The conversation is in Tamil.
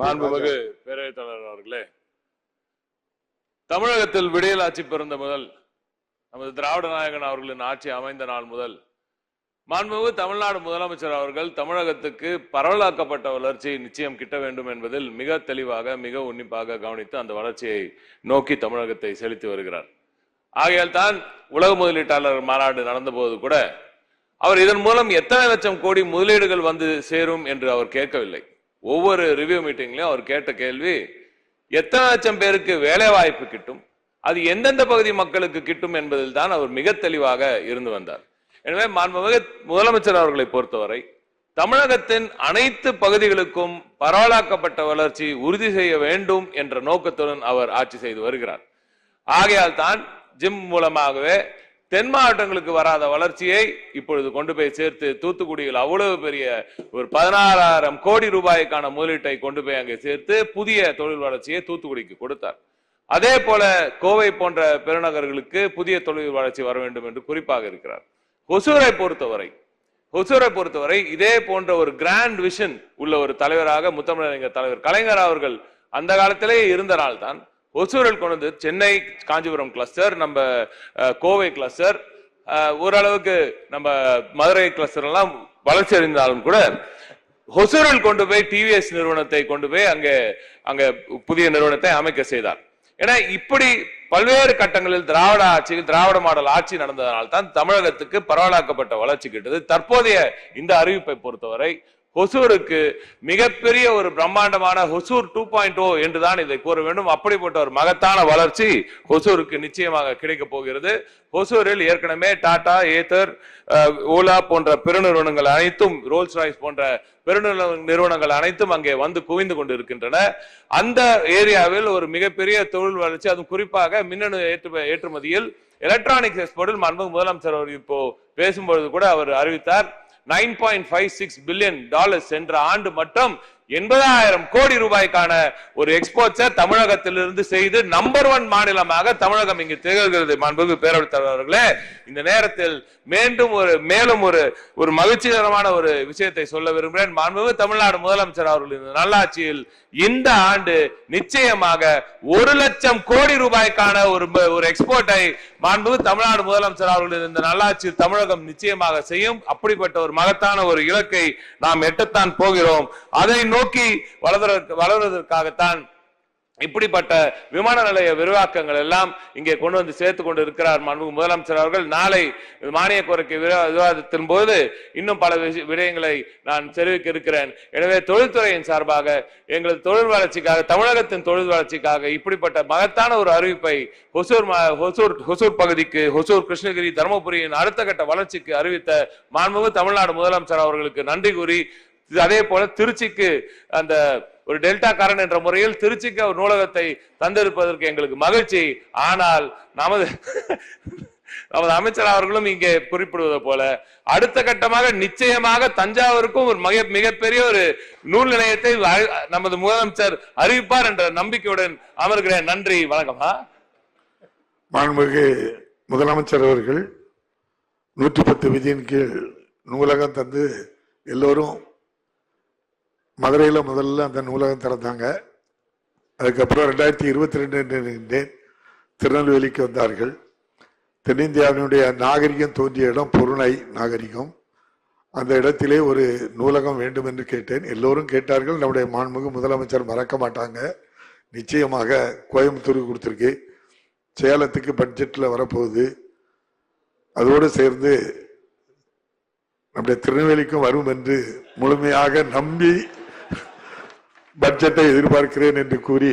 மாண்புமிகு பேரவைத் தலைவர் அவர்களே தமிழகத்தில் விடியல் ஆட்சி பிறந்த முதல் நமது திராவிட நாயகன் அவர்களின் ஆட்சி அமைந்த நாள் முதல் மாண்புமிகு தமிழ்நாடு முதலமைச்சர் அவர்கள் தமிழகத்துக்கு பரவலாக்கப்பட்ட வளர்ச்சி நிச்சயம் கிட்ட வேண்டும் என்பதில் மிக தெளிவாக மிக உன்னிப்பாக கவனித்து அந்த வளர்ச்சியை நோக்கி தமிழகத்தை செலுத்தி வருகிறார். ஆகையால் தான் உலக முதலீட்டாளர் மாநாடு நடந்தபோது கூட அவர் இதன் மூலம் எத்தனை லட்சம் கோடி முதலீடுகள் வந்து சேரும் என்று அவர் கேட்கவில்லை. ஒவ்வொரு ரிவ்யூ மீட்டிங்லையும் அவர் கேட்ட கேள்வி எத்தனை லட்சம் பேருக்கு வேலை வாய்ப்பு கிட்டும்? அது எந்தெந்த பகுதி மக்களுக்கு கிட்டும் என்பதில் தான் அவர் மிக தெளிவாக இருந்து வந்தார். எனவே மாண்புமிகு முதலமைச்சர் அவர்களை பொறுத்தவரை தமிழகத்தின் அனைத்து பகுதிகளுக்கும் பரவலாக்கப்பட்ட வளர்ச்சி உறுதி செய்ய வேண்டும் என்ற நோக்கத்துடன் அவர் ஆட்சி செய்து வருகிறார். ஆகையால் தான் ஜிம் மூலமாகவே தென் மாவட்டங்களுக்கு வராத வளர்ச்சியை இப்பொழுது கொண்டு போய் சேர்த்து தூத்துக்குடியில் அவ்வளவு பெரிய ஒரு பதினாறாயிரம் கோடி ரூபாய்க்கான முதலீட்டை கொண்டு போய் அங்கே சேர்த்து புதிய தொழில் வளர்ச்சியை தூத்துக்குடிக்கு கொடுத்தார். அதே போல கோவை போன்ற பெருநகர்களுக்கு புதிய தொழில் வளர்ச்சி வர வேண்டும் என்று குறிப்பாக இருக்கிறார். ஹொசூரை பொறுத்தவரை ஹொசூரை பொறுத்தவரை இதே போன்ற ஒரு கிராண்ட் விஷன் உள்ள ஒரு தலைவராக முத்தமிழறிஞர் தலைவர் கலைஞர் அவர்கள் அந்த காலத்திலேயே இருந்த ஒசூரில் கொண்டு வந்து சென்னை காஞ்சிபுரம் கிளஸ்டர் நம்ம கோவை கிளஸ்டர் ஓரளவுக்கு நம்ம மதுரை கிளஸ்டர் எல்லாம் வளர்ச்சி அடைந்தாலும் கூட ஹொசூரில் கொண்டு போய் டிவிஎஸ் நிறுவனத்தை கொண்டு போய் அங்கே அங்கே புதிய நிறுவனத்தை அமைக்க செய்தார். ஏன்னா இப்படி பல்வேறு கட்டங்களில் திராவிட ஆட்சியில் திராவிட மாடல் ஆட்சி நடந்ததனால் தான் தமிழகத்துக்கு பரவலாக்கப்பட்ட வளர்ச்சி கிட்டது. தற்போதைய இந்த அறிவிப்பை பொறுத்தவரை ஹொசூருக்கு மிகப்பெரிய ஒரு பிரம்மாண்டமான ஹொசூர் டூ பாயிண்ட் ஓ என்றுதான் இதை கூற வேண்டும். அப்படிப்பட்ட ஒரு மகத்தான வளர்ச்சி ஹொசூருக்கு நிச்சயமாக கிடைக்க போகிறது. ஹொசூரில் ஏற்கனவே டாடா ஏத்தர் ஓலா போன்ற பெருநிறுவனங்கள் அனைத்தும் ரோல்ஸ் ராய்ஸ் போன்ற பெருநிறுவன நிறுவனங்கள் அனைத்தும் அங்கே வந்து குவிந்து கொண்டு இருக்கின்றன அந்த ஏரியாவில் ஒரு மிகப்பெரிய தொழில் வளர்ச்சி அதுவும் குறிப்பாக மின்னணு ஏற்று ஏற்றுமதியில். எலக்ட்ரானிக்ஸ் எக்ஸ்போர்ட்டில் அன்பு முதலமைச்சர் அவர் இப்போ பேசும்பொழுது கூட அவர் அறிவித்தார். Nine point five six billion dollars சென்ற ஆண்டு மட்டும் எண்பதாயிரம் கோடி ரூபாய்க்கான ஒரு எக்ஸ்போர்ட்ஸை தமிழகத்திலிருந்து செய்து நம்பர் ஒன் மாநிலமாக தமிழகம் இங்கு திகழ்கிறது மாண்பு பேரவைத் இந்த நேரத்தில் மீண்டும் ஒரு மேலும் ஒரு ஒரு மகிழ்ச்சிகரமான ஒரு விஷயத்தை சொல்ல விரும்புகிறேன். மாண்பு தமிழ்நாடு முதலமைச்சர் அவர்கள் இந்த நல்லாட்சியில் இந்த ஆண்டு நிச்சயமாக ஒரு லட்சம் கோடி ரூபாய்க்கான ஒரு ஒரு எக்ஸ்போர்ட்டை மாண்பு தமிழ்நாடு முதலமைச்சர் அவர்கள் இந்த நல்லாட்சி தமிழகம் நிச்சயமாக செய்யும். அப்படிப்பட்ட ஒரு மகத்தான ஒரு இலக்கை நாம் எட்டத்தான் போகிறோம். அதை நோக்கி வளர்வதற்கு வளர்வதற்காகத்தான் இப்படிப்பட்ட விமான நிலைய விரிவாக்கங்கள் எல்லாம் இங்கே கொண்டு வந்து சேர்த்து கொண்டு இருக்கிறார் மாண்பு முதலமைச்சர் அவர்கள். நாளை மானிய கோரிக்கை விவாதத்தின் போது இன்னும் பல விடயங்களை நான் தெரிவிக்க இருக்கிறேன் எனவே தொழில்துறையின் சார்பாக எங்களது தொழில் வளர்ச்சிக்காக தமிழகத்தின் தொழில் வளர்ச்சிக்காக இப்படிப்பட்ட மகத்தான ஒரு அறிவிப்பை ஹொசூர் மா- ஹொசூர் ஹொசூர் பகுதிக்கு ஹொசூர் கிருஷ்ணகிரி தருமபுரியின் அடுத்த கட்ட வளர்ச்சிக்கு அறிவித்த மாண்புமிகு தமிழ்நாடு முதலமைச்சர் அவர்களுக்கு நன்றி கூறி இது அதே போல திருச்சிக்கு அந்த ஒரு டெல்டா காரன் என்ற முறையில் திருச்சிக்கு ஒரு நூலகத்தை தந்திருப்பதற்கு எங்களுக்கு மகிழ்ச்சி. ஆனால் நமது நமது அமைச்சர் அவர்களும் இங்கே குறிப்பிடுவது போல அடுத்த கட்டமாக நிச்சயமாக தஞ்சாவூருக்கும் ஒரு மிக மிகப்பெரிய ஒரு நூல் நிலையத்தை நமது முதலமைச்சர் அறிவிப்பார் என்ற நம்பிக்கையுடன் அமர்கிறேன். நன்றி. வணக்கமா. மாண்புமிகு முதலமைச்சர் அவர்கள் நூற்றி பத்து விதியின் கீழ் நூலகம் தந்து எல்லோரும் மதுரையில் முதல்ல அந்த நூலகம் திறந்தாங்க. அதுக்கப்புறம் ரெண்டாயிரத்தி இருபத்தி ரெண்டு திருநெல்வேலிக்கு வந்தார்கள். தென்னிந்தியாவினுடைய நாகரிகம் தோன்றிய இடம் பொருணை நாகரிகம். அந்த இடத்திலே ஒரு நூலகம் வேண்டும் என்று கேட்டேன். எல்லோரும் கேட்டார்கள். நம்முடைய மாண்புமிகு முதலமைச்சர் மறக்க மாட்டாங்க. நிச்சயமாக கோயம்புத்தூருக்கு கொடுத்துருக்கு. சேலத்துக்கு பட்ஜெட்டில் வரப்போகுது. அதோடு சேர்ந்து நம்முடைய திருநெல்வேலிக்கும் வரும் என்று முழுமையாக நம்பி பட்ஜெட்டை எதிர்பார்க்கிறேன் என்று கூறி